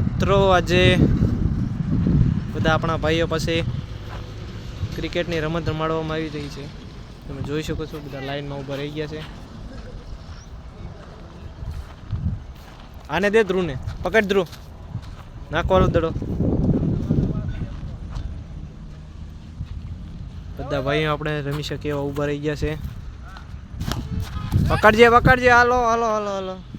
મિત્રો, આજે બધા આપણા ભાઈઓ પાસે ક્રિકેટની રમત રમાડવામાં આવી રહી છે. તમે જોઈ શકો છો, બધા લાઈનમાં ઊભા રહી ગયા છે. આને દે ધ્રુવને, પકડ ધ્રુવ. નાખવાનો દડો. બધા ભાઈઓ આપણે રમી શકીએ એવા ઊભા રહી ગયા છે. પકડજે પકડજે. હાલો હાલો હાલો હાલો.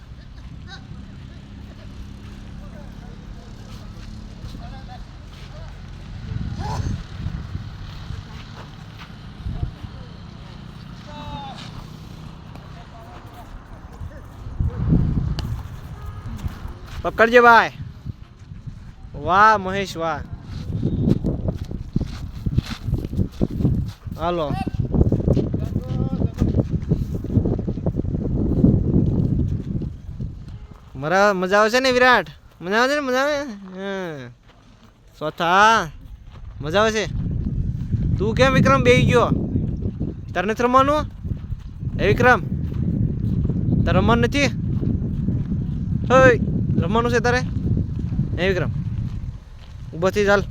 પકડજે ભાઈ. વાહ, મહેશ, વાહ. હાલો. મરા, મજા આવે છે ને વિરાટ? મજા આવે છે ને, મજા આવે? ચોથા મજા આવે છે? તું કેમ વિક્રમ બેહી ગયો? તારે નથી રમવાનું? હે વિક્રમ? તારે રમવાનું નથી? હોય રમવાનું છે તારે? હે વિક્રમ ઊભો ચાલ.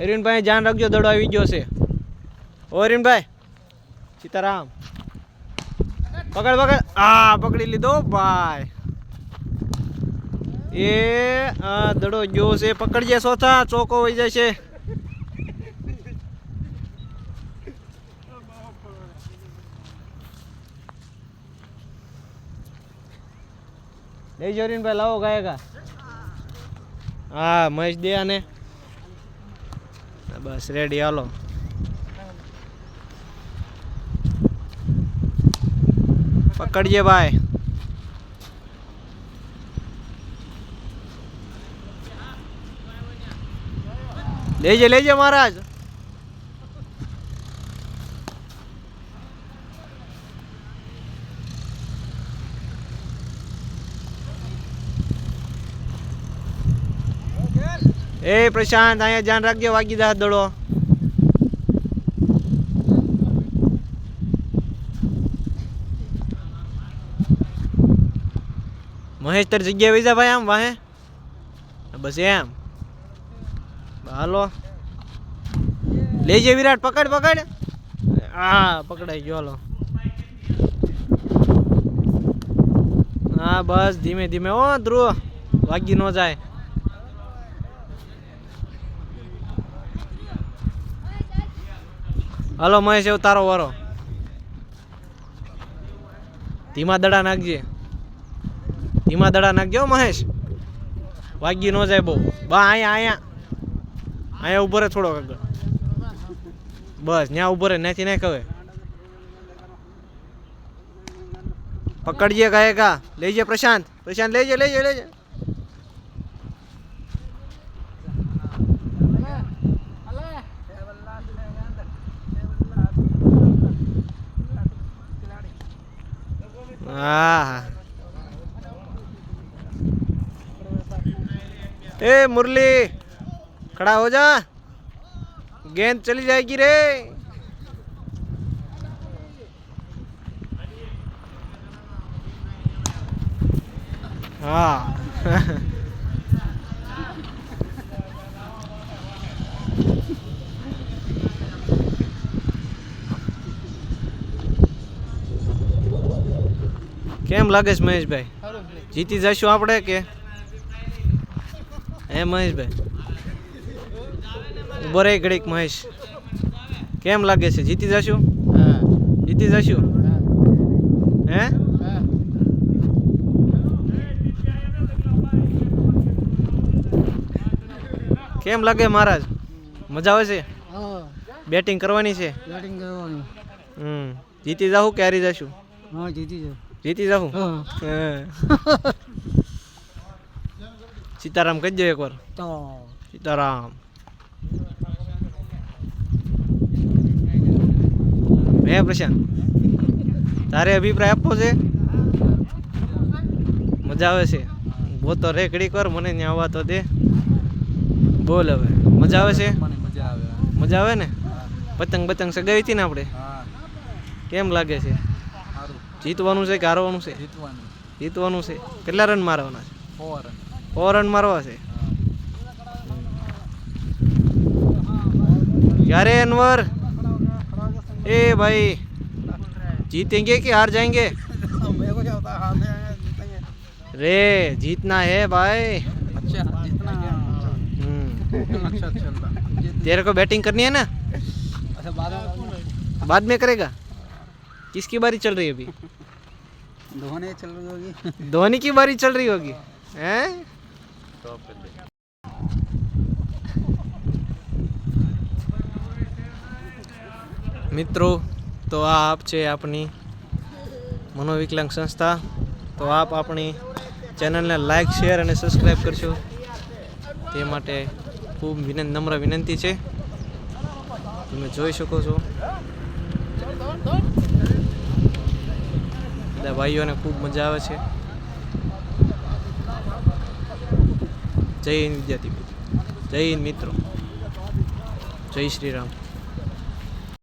એરિનભાઈ ધ્યાન રાખજો, દડો આવી ગયો છે. ઓ એરિનભાઈ સીતારામ. પકડ પકડ. આ, પકડી લીધો, ભાઈ. એ, આ, દડો ગયો છે. પકડજે, સોથા, ચોકો વહી જાય છે લઈ જોરીનભાઈ લાવો ગાયકા. હા, મહેશ દે આને. બસ રેડી હાલો. પકડજે ભાઈ. લેજે લેજે મહારાજ. એ પ્રશાંત, અહીંયા ધ્યાન રાખજો, વાગી દા દડો. મહેશ, તારી જગ્યાએ વઈ જા ભાઈ આમ વાહે. બસ એમ. હાલો. લેજે વિરાટ, પકડ પકડ. હા, પકડાઈ ગયો, હાલો. હા, બસ ધીમે ધીમે ઓ ધ્રુવ. વાગી ન જાય. હાલો મહેશ, એવું તારો વારો. ધીમા દડા નાખજે. ધીમા દડા નાખજો મહેશ. વાગી ન જાય બહુ. બા, અહીંયા અહીંયા. અહીંયા ઊભો રહે થોડોક આગળ. બસ ત્યાં ઊભો રહે ત્યાંથી નાખ હવે. પકડજે કહે કા લેજે પ્રશાંત. પ્રશાંત લેજે લેજે લેજે હા ए मुरली खड़ा हो जा गेंद चली जाएगी रे हाँ કેમ લાગે છે મહેશભાઈ? જીતી જઈશું આપણે કે? હે મહેશભાઈ? ઊભો રે ઘડીક મહેશ. કેમ લાગે છે? જીતી જશું જીતી જશું હે? કેમ લાગે મહારાજ? મજા આવે છે? બેટિંગ કરવાની છે? બેટિંગ કરવાની. હમ. જીતી જાઉં કે હારી જશું? હા જીતી જાવ જીતી જાઉં? હે. સીતારામ કહી દો એકવાર. સીતારામ. હે પ્રશાંત તારે અભિપ્રાય આપવો છે? મજા આવે છે. બો તો રે ઘડીક વાર મને ત્યાં આવવા તો દે. બોલ હવે. મજા આવે છે? મજા આવે. ને? પતંગ પતંગ સગાવી હતી ને આપણે? કેમ લાગે છે? જીતવાનું છે કે હારવાનું છે જીતવાનું જીતવાનું છે કેટલા રન મારવાના છે ફોર સો રન મારવા છે ક્યારે અનવર ए भाई जीतेंगे कि हार जाएंगे मेरे को क्या होता है हारने आए जीतेंगे रे जीतना है भाई अच्छा जितना हम्म अच्छा चलता तेरे को बैटिंग करनी है ना अच्छा बाद में बाद में करेगा किसकी बारी चल रही है अभी धोने चल रही होगी धोनी की बारी चल रही होगी हैं મિત્રો તો આ આપ છે આપણી મનોવિકલાંગ સંસ્થા તો આપ આપણી ચેનલને લાઈક શેર અને સબસ્ક્રાઈબ કરશો તે માટે ખૂબ વિનંત નમ્ર વિનંતી છે તમે જોઈ શકો છો બધા ભાઈઓને ખૂબ મજા આવે છે. જય હિન્દ વિદ્યાર્થી મિત્રો. જય હિન્દ મિત્રો. જય શ્રી રામ.